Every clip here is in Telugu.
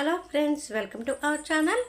Hello friends welcome to our channel.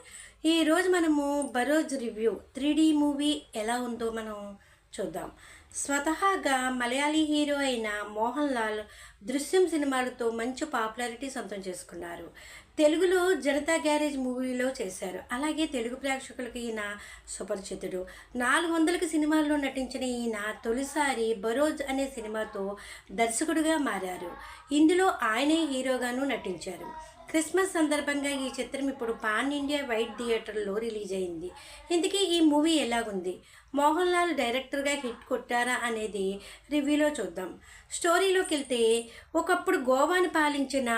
ఈరోజు మనము బరోజ్ రివ్యూ త్రీ మూవీ ఎలా ఉందో మనం చూద్దాం. స్వతహాగా మలయాళీ హీరో అయిన మోహన్ లాల్ దృశ్యం సినిమాలతో మంచి పాపులారిటీ సొంతం చేసుకున్నారు. తెలుగులో జనతా గ్యారేజ్ మూవీలో చేశారు. అలాగే తెలుగు ప్రేక్షకులకు ఈయన సుపరిచితుడు. నాలుగు వందలకి సినిమాల్లో నటించిన ఈయన తొలిసారి బరోజ్ అనే సినిమాతో దర్శకుడిగా మారారు. ఇందులో ఆయనే హీరోగాను నటించారు. క్రిస్మస్ సందర్భంగా ఈ చిత్రం ఇప్పుడు పాన్ ఇండియా వైట్ థియేటర్లో రిలీజ్ అయింది. ఇందుకే ఈ మూవీ ఎలాగుంది? మోహన్ లాల్ డైరెక్టర్గా హిట్ కొట్టారా అనేది రివ్యూలో చూద్దాం. స్టోరీలోకి వెళ్తే ఒకప్పుడు గోవాని పాలించిన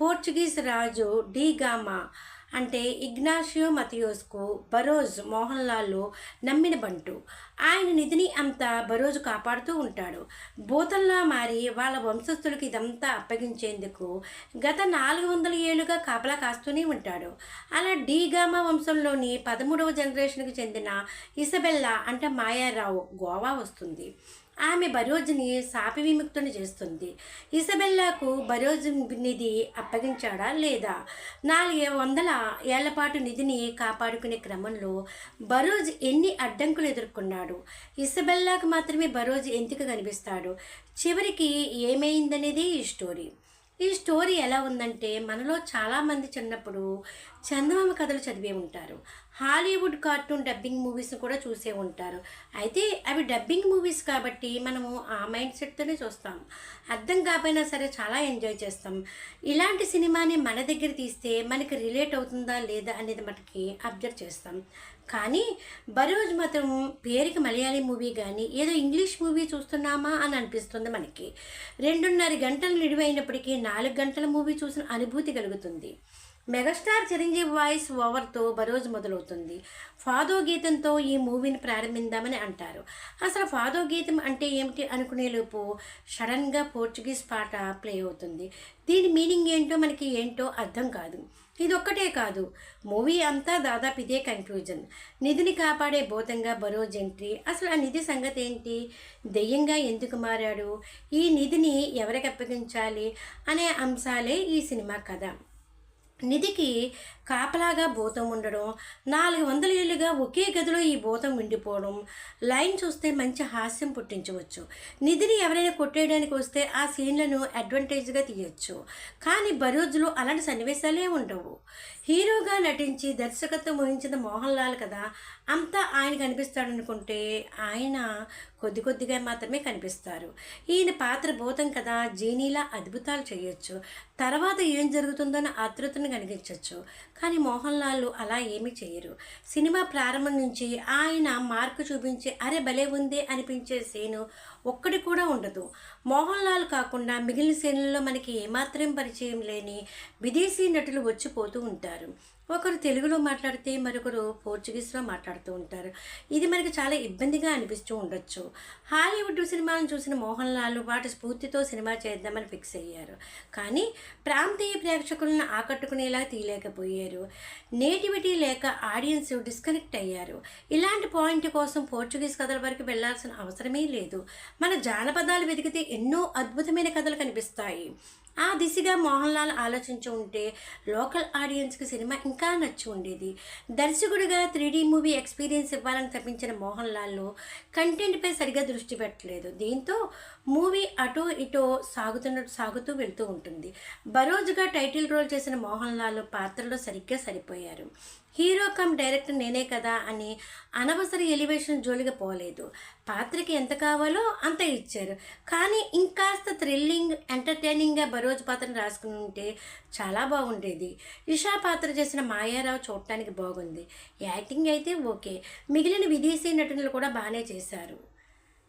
పోర్చుగీస్ రాజు డి గామా అంటే ఇగ్నాషియో మతియోస్కు బరోజ్ మోహన్ లాల్ నమ్మిన బంటు. ఆయన నిధిని అంతా బరోజు కాపాడుతూ ఉంటాడు. భూతంలా మారి వాళ్ళ వంశస్థులకు ఇదంతా అప్పగించేందుకు గత నాలుగు వందల ఏళ్ళుగా కాపలా కాస్తూనే ఉంటాడు. అలా డీగామా వంశంలోని పదమూడవ జనరేషన్కి చెందిన ఇసబెల్లా అంటే మాయారావు గోవా వస్తుంది. ఆమె బరోజ్ని శాప విముక్తుని చేస్తుంది. ఇసబెల్లాకు బరోజ్ నిధి అప్పగించాడా లేదా? నాలుగు వందల ఏళ్ళపాటు నిధిని కాపాడుకునే క్రమంలో బరోజ్ ఎన్ని అడ్డంకులు ఎదుర్కొన్నాడు? ఇసబెల్లాకు మాత్రమే బరోజ్ ఎందుకు కనిపిస్తాడు. చివరికి ఏమైందనేది ఈ స్టోరీ. ఈ స్టోరీ ఎలా ఉందంటే మనలో చాలామంది చిన్నప్పుడు చందమామ కథలు చదివే ఉంటారు. హాలీవుడ్ కార్టూన్ డబ్బింగ్ మూవీస్ని కూడా చూసే ఉంటారు. అయితే అవి డబ్బింగ్ మూవీస్ కాబట్టి మనము ఆ మైండ్ సెట్తోనే చూస్తాం. అర్థం కాకపోయినా సరే చాలా ఎంజాయ్ చేస్తాం. ఇలాంటి సినిమాని మన దగ్గర తీస్తే మనకి రిలేట్ అవుతుందా లేదా అనేది మనకి అబ్జర్వ్ చేస్తాం. కానీ బరోజ్ మాత్రం పేరుకి మలయాళీ మూవీ కానీ ఏదో ఇంగ్లీష్ మూవీ చూస్తున్నామా అని అనిపిస్తుంది మనకి. రెండున్నర గంటలు నిడివైనప్పటికీ నాలుగు గంటల మూవీ చూసిన అనుభూతి కలుగుతుంది. మెగాస్టార్ చిరంజీవి వాయిస్ ఓవర్తో బరోజు మొదలవుతుంది. ఫాదో గీతంతో ఈ మూవీని ప్రారంభిద్దామని అంటారు. అసలు ఫాదో గీతం అంటే ఏమిటి అనుకునేలోపు సడన్గా పోర్చుగీస్ పాట ప్లే అవుతుంది. దీని మీనింగ్ ఏంటో మనకి ఏంటో అర్థం కాదు. ఇది ఒక్కటే కాదు. మూవీ అంతా దాదాపు ఇదే కన్ఫ్యూజన్ నిధిని కాపాడే భూతంగా బరోజ్ ఎంట్రీ. అసలు ఆ నిధి సంగతి ఏంటి? దెయ్యంగా ఎందుకు మారాడు? ఈ నిధిని ఎవరికి అప్పగించాలి? అనే అంశాలే ఈ సినిమా కథ. నిధికి కాపలాగా భూతం ఉండడం నాలుగు వందల ఏళ్ళుగా ఒకే గదిలో ఈ భూతం ఉండిపోవడం లైన్ చూస్తే మంచి హాస్యం పుట్టించవచ్చు. నిధిని ఎవరైనా కొట్టేయడానికి వస్తే ఆ సీన్లను అడ్వాంటేజ్గా తీయచ్చు. కానీ బరోజులో అలాంటి సన్నివేశాలే ఉండవు. హీరోగా నటించి దర్శకత్వం వహించిన మోహన్ లాల్ కదా అంతా ఆయన కనిపిస్తాడనుకుంటే ఆయన కొద్ది కొద్దిగా మాత్రమే కనిపిస్తారు. ఈయన పాత్ర భూతం కదా జీనీలా అద్భుతాలు చేయొచ్చు. తర్వాత ఏం జరుగుతుందన్న అతృతను కనిపించవచ్చు కానీ మోహన్ లాల్ అలా ఏమీ చేయరు. సినిమా ప్రారంభం నుంచి ఆయన మార్కు చూపించి అరే భలే ఉందే అనిపించే సీను ఒక్కటి కూడా ఉండదు. మోహన్ లాల్ కాకుండా మిగిలిన సీన్లలో మనకి ఏమాత్రం పరిచయం లేని విదేశీ నటులు వచ్చిపోతూ ఉంటారు. ఒకరు తెలుగులో మాట్లాడితే మరొకరు పోర్చుగీస్లో మాట్లాడుతూ ఉంటారు. ఇది మనకి చాలా ఇబ్బందిగా అనిపిస్తూ ఉండొచ్చు. హాలీవుడ్ సినిమాలను చూసిన మోహన్ లాల్ వాటి స్ఫూర్తితో సినిమా చేద్దామని ఫిక్స్ అయ్యారు. కానీ ప్రాంతీయ ప్రేక్షకులను చేసుకునేలా తీయలేకపోయారు. నేటివిటీ లేక ఆడియన్స్ డిస్కనెక్ట్ అయ్యారు. ఇలాంటి పాయింట్ కోసం పోర్చుగీస్ కథల వరకు వెళ్ళాల్సిన అవసరమే లేదు. మన జానపదాలు వెతికితే ఎన్నో అద్భుతమైన కథలు కనిపిస్తాయి. ఆ దిశగా మోహన్ లాల్ ఆలోచించి ఉంటే లోకల్ ఆడియన్స్కి సినిమా ఇంకా నచ్చి ఉండేది. దర్శకుడిగా త్రీడీ మూవీ ఎక్స్పీరియన్స్ ఇవ్వాలని తప్పించిన మోహన్ లాల్లో కంటెంట్పై సరిగా దృష్టి పెట్టలేదు. దీంతో మూవీ అటో ఇటో సాగుతున్న సాగుతూ వెళ్తూ ఉంటుంది. బరోజుగా టైటిల్ రోల్ చేసిన మోహన్ లాల్ పాత్రలో సరిగ్గా సరిపోయారు. హీరో కమ్ డైరెక్టర్ నేనే కదా అని అనవసర ఎలివేషన్ జోలికి పోలేదు. పాత్రకి ఎంత కావాలో అంత ఇచ్చారు. కానీ ఇంకాస్త థ్రిల్లింగ్ ఎంటర్టైనింగ్గా బరోజ్ పాత్రను రాసుకుని ఉంటే చాలా బాగుండేది. ఇషా పాత్ర చేసిన మాయారావు చూడటానికి బాగుంది. యాక్టింగ్ అయితే ఓకే. మిగిలిన విదేశీ నటనలు కూడా బాగానే చేశారు.